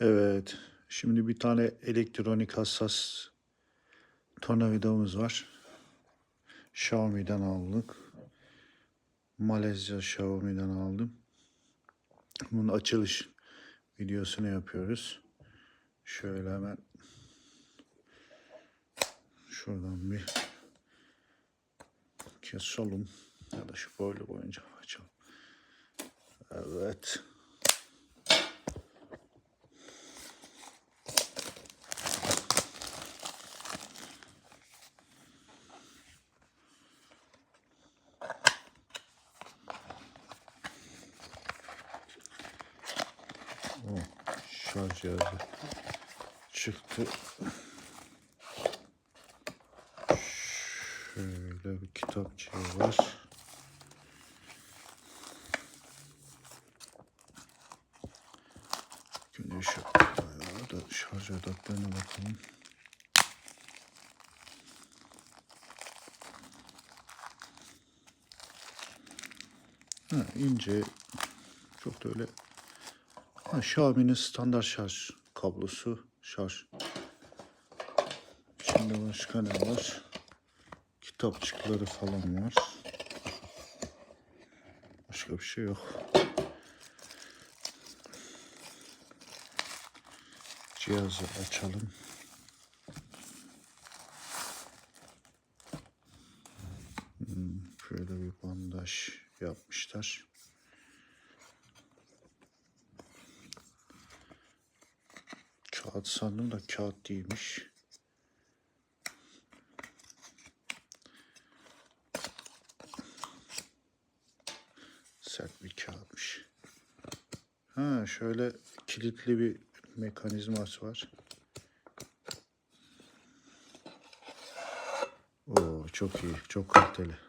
Evet. Şimdi bir tane elektronik hassas tornavidamız var. Xiaomi'den aldık. Malezya Xiaomi'den aldım. Bunun açılış videosunu yapıyoruz. Şöyle hemen şuradan bir keselim. Ya da şu böyle boyunca açalım. Evet. Şarj cihazı çıktı. Şöyle bir kitapçığı var. Güneş da şarj adaptörüne bakalım. Ha, ince çok da öyle ha, Xiaomi'nin standart şarj kablosu şarj. Şimdi başka ne var? Kitapçıkları falan var. Başka bir şey yok. Cihazı açalım. Hmm, Şöyle bir bandaj yapmışlar. Kağıt sandım da kağıt değilmiş. Sert bir kağıtmış. Ha şöyle kilitli bir mekanizması var. Oo çok iyi, çok kaliteli.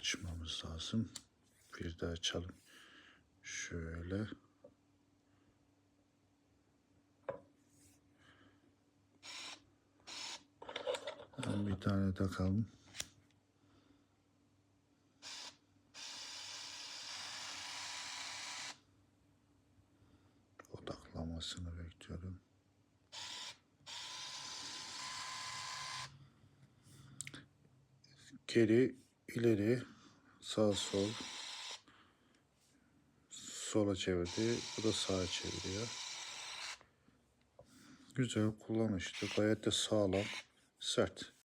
Açmamız lazım. Bir de açalım. Şöyle. Bir tane takalım. Odaklamasını bekliyorum. Geri, ileri, sağ sol. Sola çevirdi. Bu da sağa çeviriyor. Güzel kullanışlı. Gayet de sağlam. Sert.